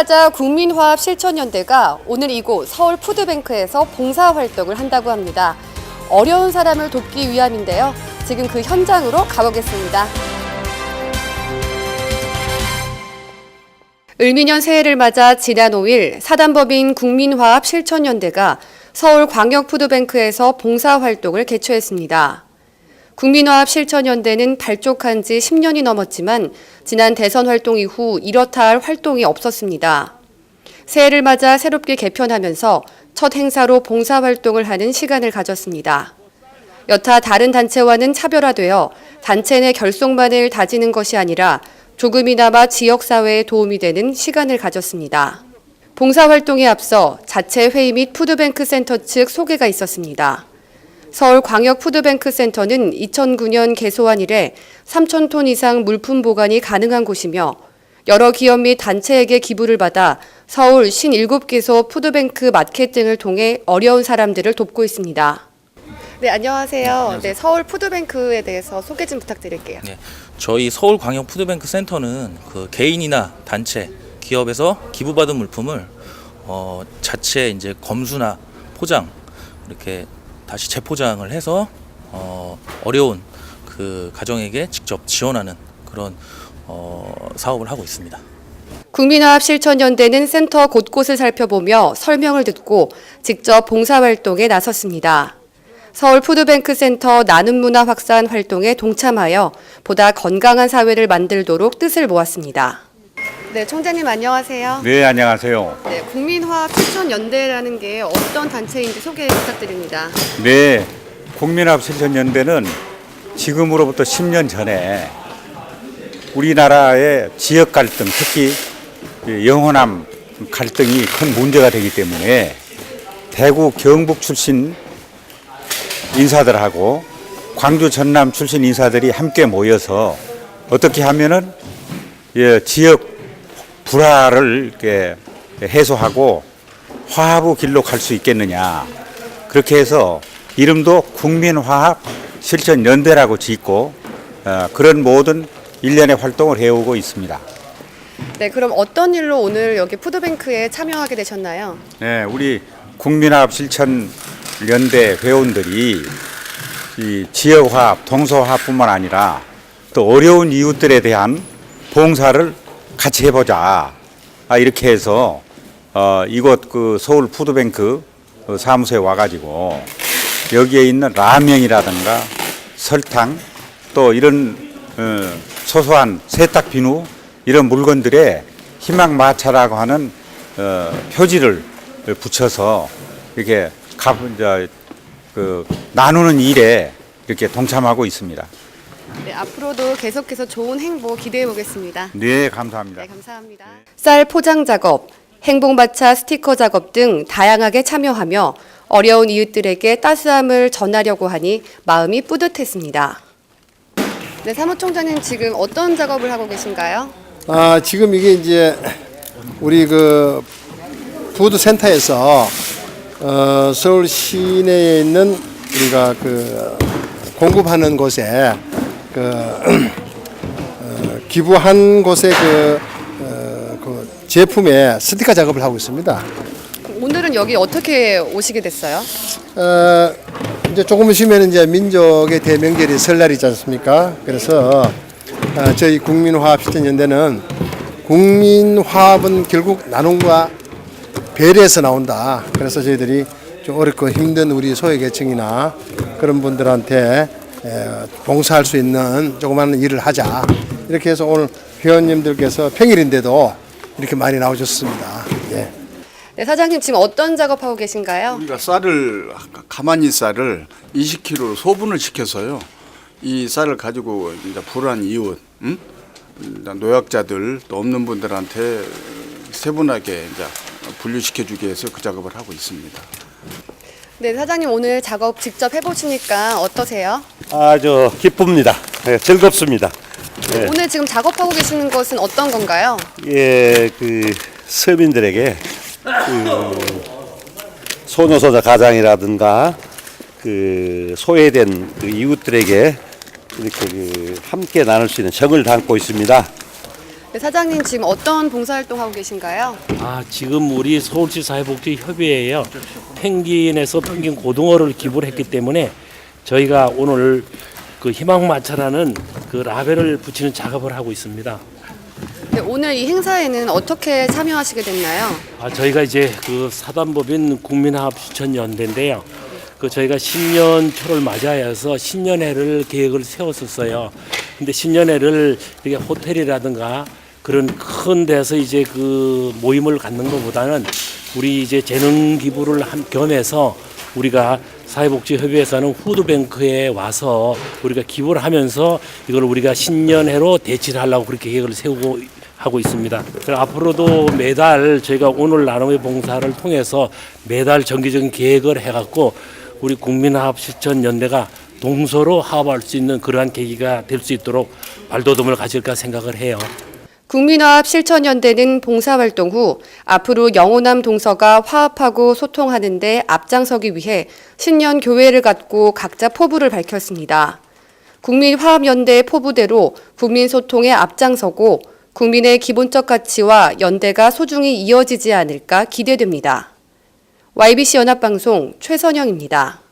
맞아 국민화합 실천연대가 오늘 이곳 서울 푸드뱅크에서 봉사활동을 한다고 합니다. 어려운 사람을 돕기 위함인데요. 지금 그 현장으로 가보겠습니다. 을미년 새해를 맞아 지난 5일 사단법인 국민화합 실천연대가 서울 광역푸드뱅크에서 봉사활동을 개최했습니다. 국민화합 실천연대는 발족한 지 10년이 넘었지만 지난 대선 활동 이후 이렇다 할 활동이 없었습니다. 새해를 맞아 새롭게 개편하면서 첫 행사로 봉사활동을 하는 시간을 가졌습니다. 여타 다른 단체와는 차별화되어 단체 내 결속만을 다지는 것이 아니라 조금이나마 지역사회에 도움이 되는 시간을 가졌습니다. 봉사활동에 앞서 자체 회의 및 푸드뱅크 센터 측 소개가 있었습니다. 서울광역푸드뱅크 센터는 2009년 개소한 이래 3,000톤 이상 물품 보관이 가능한 곳이며 여러 기업 및 단체에게 기부를 받아 서울 57개소 푸드뱅크 마켓 등을 통해 어려운 사람들을 돕고 있습니다. 네, 안녕하세요. 네, 서울 푸드뱅크에 대해서 소개 좀 부탁드릴게요. 네, 저희 서울광역 푸드뱅크 센터는 그 개인이나 단체, 기업에서 기부받은 물품을 어, 자체 이제 검수나 포장 이렇게 다시 재포장을 해서 어, 어려운 그 가정에게 직접 지원하는 그런 어, 사업을 하고 있습니다. 국민화합 실천연대는 센터 곳곳을 살펴보며 설명을 듣고 직접 봉사활동에 나섰습니다. 서울 푸드뱅크 센터 나눔 문화 확산 활동에 동참하여 보다 건강한 사회를 만들도록 뜻을 모았습니다. 네, 총장님 안녕하세요. 네, 안녕하세요. 네, 국민화합 실천연대라는 게 어떤 단체인지 소개 부탁드립니다. 네, 국민합 실천연대는 지금으로부터 10년 전에 우리나라의 지역 갈등, 특히 영호남 갈등이 큰 문제가 되기 때문에 대구, 경북 출신 인사들하고 광주, 전남 출신 인사들이 함께 모여서 어떻게 하면은 예, 지역 불화를 해소하고 화합의 길로 갈 수 있겠느냐. 그렇게 해서 이름도 국민화합 실천연대라고 짓고 어, 그런 모든 일련의 활동을 해오고 있습니다. 네, 그럼 어떤 일로 오늘 여기 푸드뱅크에 참여하게 되셨나요? 네, 우리 국민화합 실천연대 회원들이 이 지역화합, 동서화합뿐만 아니라 또 어려운 이웃들에 대한 봉사를 같이 해보자. 아, 이렇게 해서 어, 이곳 그 서울 푸드뱅크 그 사무소에 와가지고 여기에 있는 라면이라든가 설탕 또 이런 어, 소소한 세탁 비누 이런 물건들에 희망 마차라고 하는 어, 표지를 붙여서 이렇게 가, 이제 그 나누는 일에 이렇게 동참하고 있습니다. 네, 앞으로도 계속해서 좋은 행보 기대해 보겠습니다. 네, 감사합니다. 네, 감사합니다. 쌀 포장 작업, 행복마차 스티커 작업 등 다양하게 참여하며 어려운 이웃들에게 따스함을 전하려고 하니 마음이 뿌듯했습니다. 네, 사무총장님 지금 어떤 작업을 하고 계신가요? 아, 지금 이게 이제 우리 그 푸드 센터에서 어, 서울 시내에 있는 우리가 그 공급하는 곳에 그 어, 기부한 곳에 그, 어, 그 제품에 스티커 작업을 하고 있습니다. 오늘은 여기 어떻게 오시게 됐어요? 어, 이제 조금 있으면 이제 민족의 대명절이 설날이지 않습니까? 그래서 어, 저희 국민화합 실천연대는 국민화합은 결국 나눔과 배려에서 나온다. 그래서 저희들이 좀 어렵고 힘든 우리 소외계층이나 그런 분들한테 에, 봉사할 수 있는 조그마한 일을 하자. 이렇게 해서 오늘 회원님들께서 평일인데도 이렇게 많이 나오셨습니다. 예. 네, 사장님 지금 어떤 작업하고 계신가요? 우리가 쌀을 가만히 쌀을 20kg 소분을 시켜서요. 이 쌀을 가지고 이제 불안 이웃, 응? 이제 노약자들 또 없는 분들한테 세분하게 이제 분류시켜 주기 위해서 그 작업을 하고 있습니다. 네, 사장님 오늘 작업 직접 해보시니까 어떠세요? 아주 기쁩니다. 예, 즐겁습니다. 네. 오늘 지금 작업하고 계시는 것은 어떤 건가요? 예, 그 서민들에게 그 소녀소녀 가장이라든가 그 소외된 그 이웃들에게 이렇게 그 함께 나눌 수 있는 정을 담고 있습니다. 네, 사장님 지금 어떤 봉사활동 하고 계신가요? 아, 지금 우리 서울시 사회복지협의회에요. 펭귄에서 펭귄 고등어를 기부를 했기 때문에 저희가 오늘 그 희망마차라는 그 라벨을 붙이는 작업을 하고 있습니다. 네, 오늘 이 행사에는 어떻게 참여하시게 됐나요? 아, 저희가 이제 그 사단법인 국민화합 실천연대인데요. 그 저희가 신년 초를 맞이하여서 신년회를 계획을 세웠었어요. 근데 신년회를 이렇게 호텔이라든가 그런 큰 데서 이제 그 모임을 갖는 것보다는 우리 이제 재능 기부를 한 겸해서 우리가 사회복지협의회에서는 푸드뱅크에 와서 우리가 기부를 하면서 이걸 우리가 신년회로 대치를 하려고 그렇게 계획을 세우고 하고 있습니다. 앞으로도 매달 저희가 오늘 나눔의 봉사를 통해서 매달 정기적인 계획을 해갖고 우리 국민화합 실천 연대가 동서로 화합할 수 있는 그러한 계기가 될 수 있도록 발돋움을 가질까 생각을 해요. 국민화합 실천연대는 봉사활동 후 앞으로 영호남 동서가 화합하고 소통하는 데 앞장서기 위해 신년 교회를 갖고 각자 포부를 밝혔습니다. 국민화합연대의 포부대로 국민소통에 앞장서고 국민의 기본적 가치와 연대가 소중히 이어지지 않을까 기대됩니다. YBC 연합방송 최선영입니다.